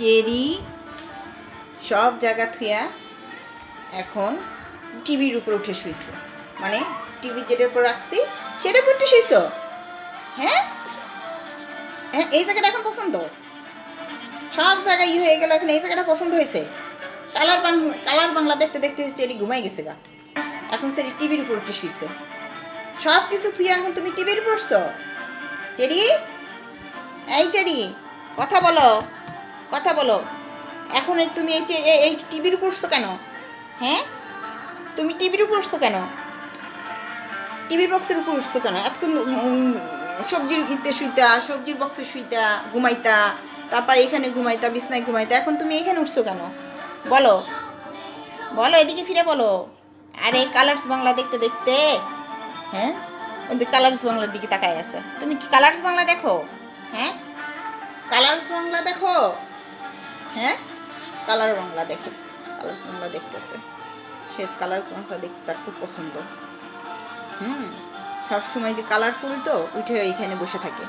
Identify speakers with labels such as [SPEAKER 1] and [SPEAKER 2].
[SPEAKER 1] Cherry, সব জায়গা থুয়া এখন টিভির উপর উঠে শুইছে। মানে টিভি যেটার উপর রাখছি উপর উঠে শুইছ? হ্যাঁ? হ্যাঁ এই জায়গাটা এখন পছন্দ? সব জায়গায় ই হয়ে গেল, এখন এই জায়গাটা পছন্দ হয়েছে? কালার বাংলা কালার বাংলা দেখতে দেখতে চেরি ঘুমাই গেছে গা। এখন সেরি টিভির উপর উঠে শুইছে। সব কিছু তুই এখন তুমি টিভির পড়ছ? চেরি? এই চেরি, কথা বলো। কথা বলো। এখন তুমি এই যে এই টিভির উঠছো কেন? হ্যাঁ? তুমি টিভির উপর উঠছো কেন? টিভির বক্সের উপর উঠছো কেন? এতক্ষণ সবজির ইতে শুইতা, সবজির বক্সে শুইতা, ঘুমাইতা, তারপর এখানে ঘুমাইতা, বিছনায় ঘুমাইতা, এখন তুমি এখানে উঠছো কেন? বলো। বলো, এদিকে ফিরে বলো। আরে কালার্স বাংলা দেখতে দেখতে হ্যাঁ? ওদের কালার্স বাংলার দিকে তাকায় আছে। তুমি কি কালার্স বাংলা দেখো? হ্যাঁ? কালার্স বাংলা দেখো? হ্যাঁ? কালার বাংলা দেখে। কালার্স বাংলা দেখতেছে। সে কালার্স বাংলা দেখতে তার খুব পছন্দ। হুম? সবসময় যে কালারফুল তো উঠে এইখানে বসে থাকে।